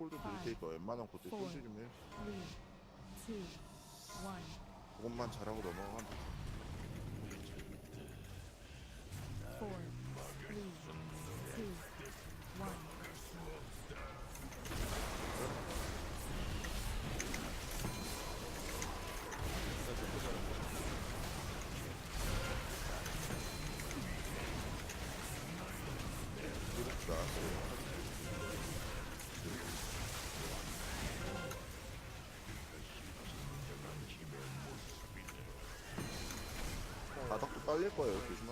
콜도 드릴 테니까 웬만한 고때 손실 좀 해. 그것만 잘하고 넘어가면 4, 깔릴 거예요. 조심하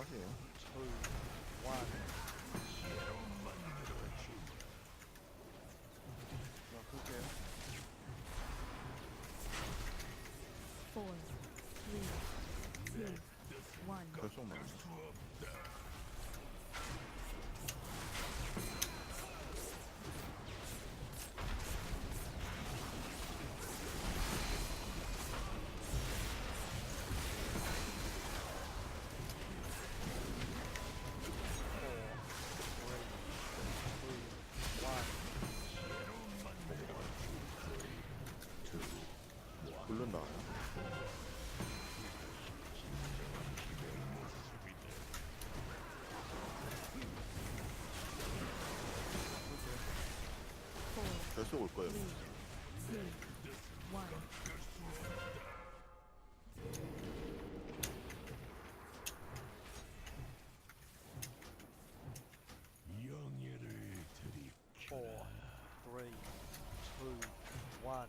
결속 올 거예요. 영예를 드리 four, three, two, one.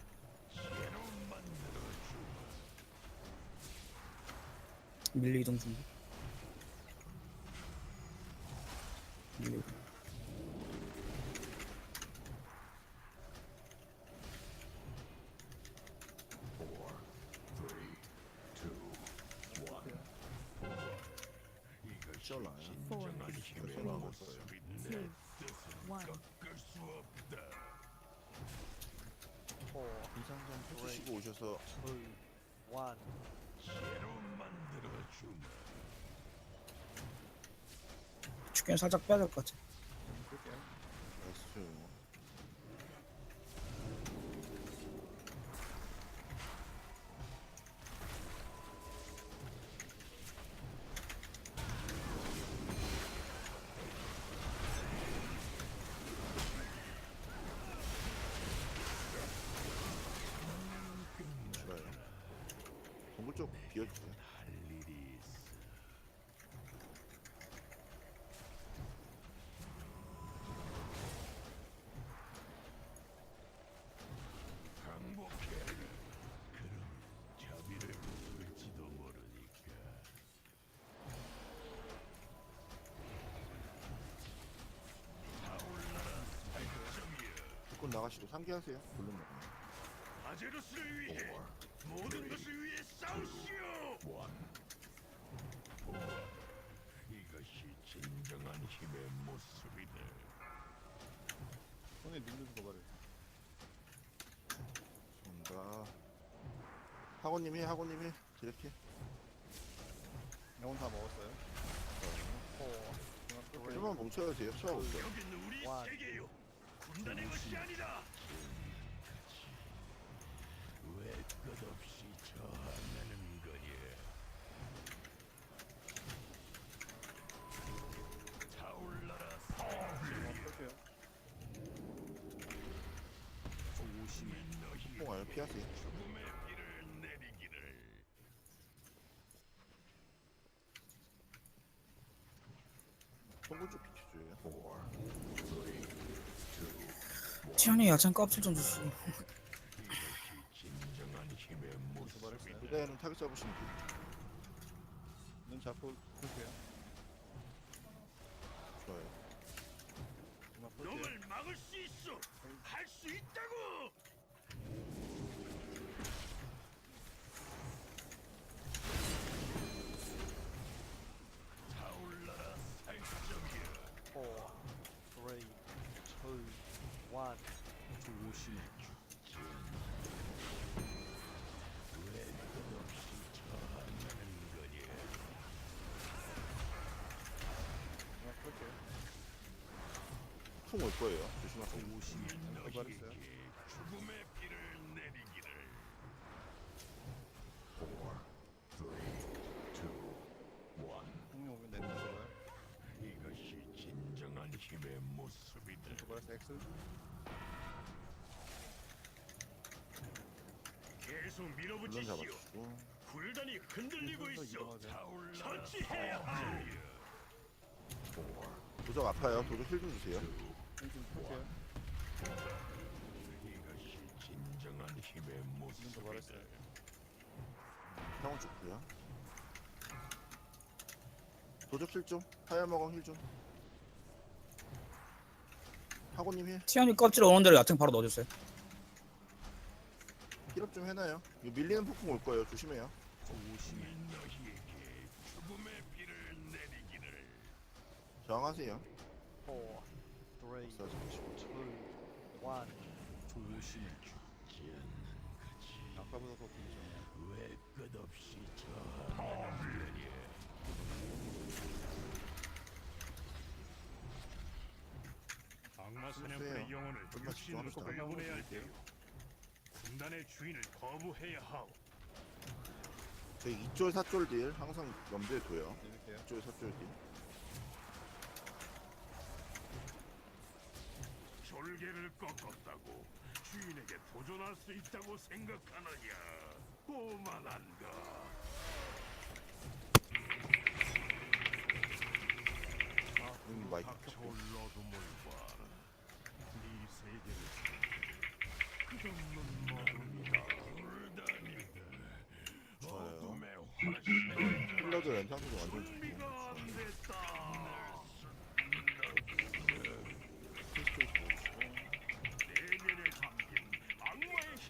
새로 만들어 밀리 이동 준비. 밀리 이동. Four, two, one. Four, 이상점 three, 펴주시고 오셔서 two, one. 살짝 빼야 될 것 같아. 나이스. 좋아요. 동굴 쪽 비워주세요. 할 일이 있어. 항복해라. 그럼 자비를 베풀지도 모르니까. 타올라 라. 살점이여. 조금 나가시고 상기하세요. 물론 나가요. 아제루스를 위해 모든 것을 위해 싸우시오. 이것이 진정한 힘의 모습이다. 손에 눌러서 봐봐요. 뭔가 학원님이 학원님이 이렇게 영혼 다 먹었어요? four, three, 좀만 멈춰야 돼요. 여기는 우리 와. 세계요. 군단의 것이 아니다. 왜 끝없이 저항하는 거냐? 타올라라 할게요. 조심히 너희 뽕아요. 피하세요. 죽음의 비를 내리기를. 동굴 쪽 비켜줘요. 치안이 야채 껍질 좀 주시고. 이것이 진정한 힘의 모습이다. 그대는 타겟 잡으시면 돼요. 눈 잡고 볼게요. 좋아요. 그만 볼게요. 놈을 막을 수 있어. 할 수 있다고. 그만 볼게요. 풍올 거예요. 조심하세요. 죽음의 비를 내리기를. 공룡 오면. 이것이 진정한 힘의 모습이다. 또 말했어 X. 계속 물론 밀어붙이시오. 잡아주고. 굴단이 흔들리고 있어. 처치해야 하. 도적 아파요. 도적 힐 좀 주세요. 좀 펼쳐요. 이것이 진정한 힘의 지금 또 모습이다. 말했어요. 좋고요. 도적 힐 좀. 하얀 먹어 힐 좀. 하고님 힐. 티안이 껍질 오는 대로 야채 바로 넣어주세요. 힐업 좀 해놔요. 이거 밀리는 폭풍 올 거예요. 조심해요. 조심히 너희에게 죽음의 비를 내리기를. 저항하세요. 4, 3, 2, 1. 조심히 죽지 않는 거지. 아까보다 더 분이죠. 왜 끝없이 저항하는 거냐? 악마 사냥꾼의 쓰세요. 영혼을 육신으로. 돌려보내야 할 때요. 군단의 주인을 거부해야 하오. 저희 2쫄 4쫄 딜 항상 염두에 둬요. 재밌게요. 2쫄 4쫄 딜. 졸개를 꺾었다고 주인에게 보존할 수 있다고 생각하느냐? 오만한가? 음, 마이크. 네 세계를 끝없는 마음이다. 불단이다. 좋아요. 어둠의 화신. 렌상도 완전 좋고.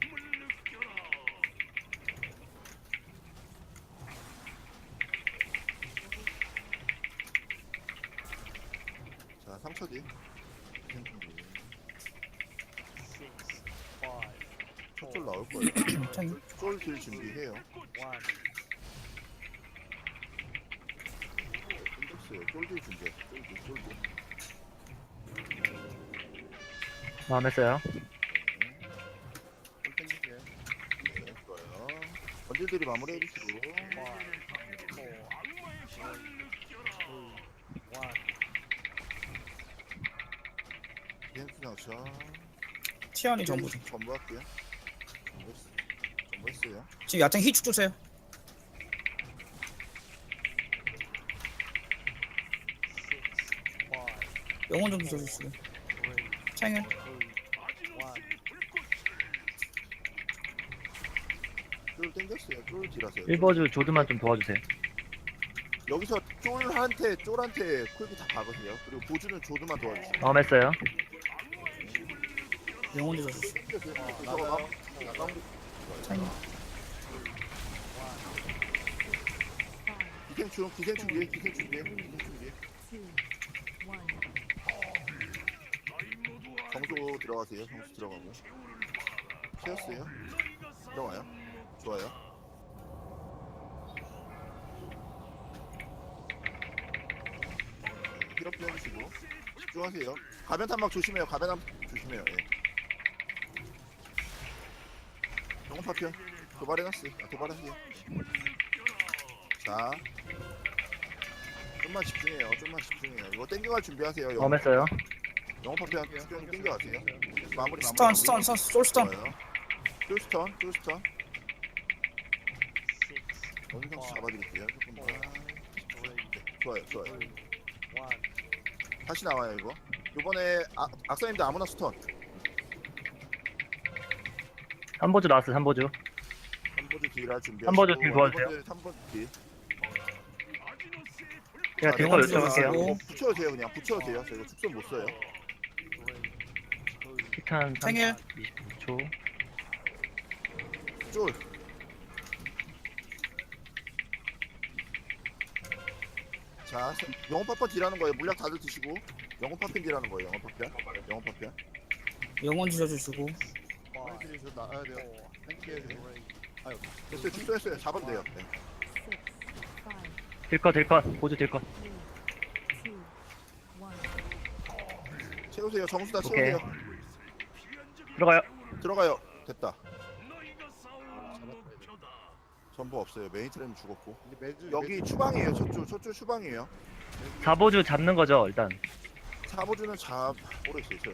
힘을 느껴라. 자, 3초 뒤. 5, 첫쫄 나올 거예요. 쫄딜 준비해요. 1. 인덱스요. 쫄딜 준비해. 쫄딜, 쫄딜. 마음에 써요. 좀 땡길게요. 네, 좋아요. 원딜들이 마무리 해 주시고. 5, 4, 3, 2, 1. 디펜스 상처. 티안이 전부 좀. 전부 할게요. 전부 했- 전부 했어요. 지금 야채 희축 주세요. 5, 영혼 좀. 3, 창현. 2, 1. 쫄 땡겼어요. 쫄 딜하세요. 1버즈 조드만 좀 도와주세요. 여기서 쫄한테 쫄한테 콜비 다 박으세요. 그리고 보주는 조드만 도와주세요. 마음에 써요. 영혼. 저거 나가운 거 창현. 기생충 기생충 준비해 기생 준비해 기생 준비해. two, one. 들어가세요. 정수 들어가고. 채웠어요. 들어와요. 좋아요. 힐업 좀 해주시고 집중하세요. 가변 탄막 조심해요. 가변 탄막 조심해요. 예. 영혼 파편 도발해놨어. 아, 도발하세요. 자, 좀만 집중해요. 좀만 집중해요. 이거 땡겨갈 준비하세요. 영혼, 써요. 영혼 파편 수경 땡겨 가세요. 마무리 마무리. 스턴, 스턴, 스턴, 솔스턴. 좋아요. 쫄스턴, 쫄스턴. 원상 잡아드릴게요. 조금만. 좋아요, 좋아요. 1. 다시 나와요 이거. 이번에 아, 악사님들 아무나 스턴. 3버즈 나왔어요, 3버즈. 3버즈 딜할 준비. 한 버즈 딜 도와주세요. 3버즈 딜. 제가 자, 딜 영혼 걸딜 요청할게요. 하고 붙여도 돼요 그냥 붙여도 돼요. 저 이거 축선 못 써요. 3, 2, 피탄 생일. 29초. 쫄. 자, 세- 영혼 파편 딜하는 거예요. 물약 다들 드시고 영혼 파편 딜하는 거예요. 영혼 파편. 영혼 파편. 영혼 주셔주시고. 빨리 저 나가야 돼요. 돼요. 아유, 됐어요. 축소했어요. 잡으면 돼요. 네. 딜컷, 딜컷. 보즈 딜컷. 채우세요. 정수 다 오케이. 채우세요. 들어가요. 들어가요. 됐다. 전부 없어요. 메인 트램 죽었고. 근데 매주 여기 추방이에요. 저쪽 저쪽 추방이에요. 4보주 잡는 거죠 일단. 사보주는 잡 모르겠어요. 저.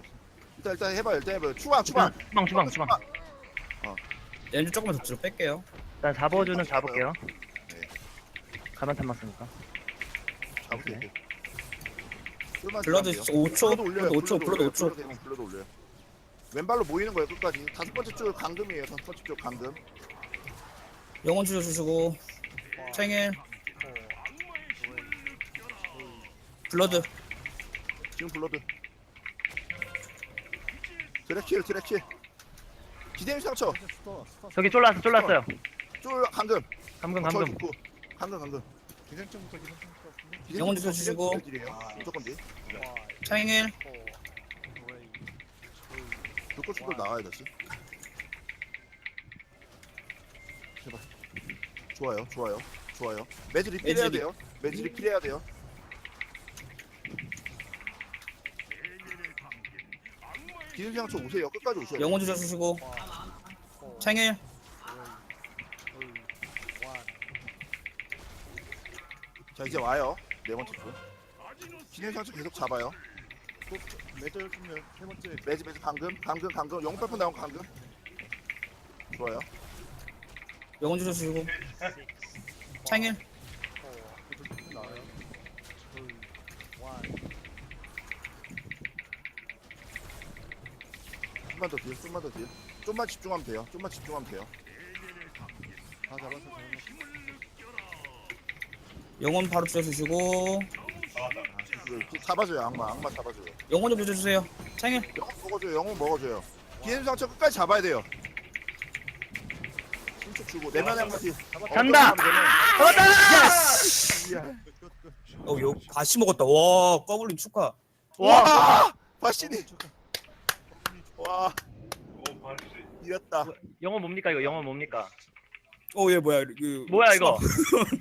일단 일단 해봐요. 일단 해봐요. 추방 추방. 주방 주방 주방. 렌즈 조금만 더 뒤로 뺄게요. 일단 4보주는 잡을게요. 네. 가만탄 맞으니까. 잡을게요. 블러드 잡을게요. 5초, 블러드 올려요. 블러드 5초, 블러드 올려요. 5초. 블러드, 블러드 올려요. 왼발로 모이는 거예요. 끝까지. 다섯 번째 줄 강금이에요. 다섯 번째 줄 강금. 영혼 줄여주시고 챙일 블러드 지금 블러드. 드래킬 드래킬. 기대임 상처. 저기 쫄랐어 쫄랐어요. 쫄 강금. 감금 저 감금. 죽고. 강금 강금. 기생충부터 근데 기대임 영혼 주셔주시고. 기대임 딜이에요. 무조건 딜. 챙일 불꽃출도 나와야 되지. 제발. 좋아요, 좋아요, 좋아요. 매즈 리필 해야 매즈 리- 돼요. 매즈 리필 해야 돼요. 기술장초 오세요. 끝까지 오세요. 영혼 줄여주시고 챙일 자 이제 와요. 네 번째 줄. 기술장초 계속 잡아요. 또 매주 열심히 세 번째 매즈 매즈 강금, 강금, 강금. 영웅파편 나온 강금. 좋아요. 영혼 챙일 또 나와요. 좀만 더 뒤에, 좀만 더 뒤에. 좀만 집중하면 돼요. 좀만 집중하면 돼요. 다 잡았어 영혼 바로 줄여주시고 이 거 잡아줘요. 악마, 악마 잡아줘요. 영혼 좀 줄여주세요. 챙일 영웅 먹어줘요. 영웅 먹어줘요. 기술장초 끝까지 잡아야 돼요. 신축 주고 내면에 한 바퀴. 잔다! 잡았다! 어 요 다시 먹었다. 와 꺼블린 축하. 와! 바시니. 와. 이겼다. 영어 뭡니까 이거 영어 뭡니까? 어 얘 뭐야 그 뭐야 이거?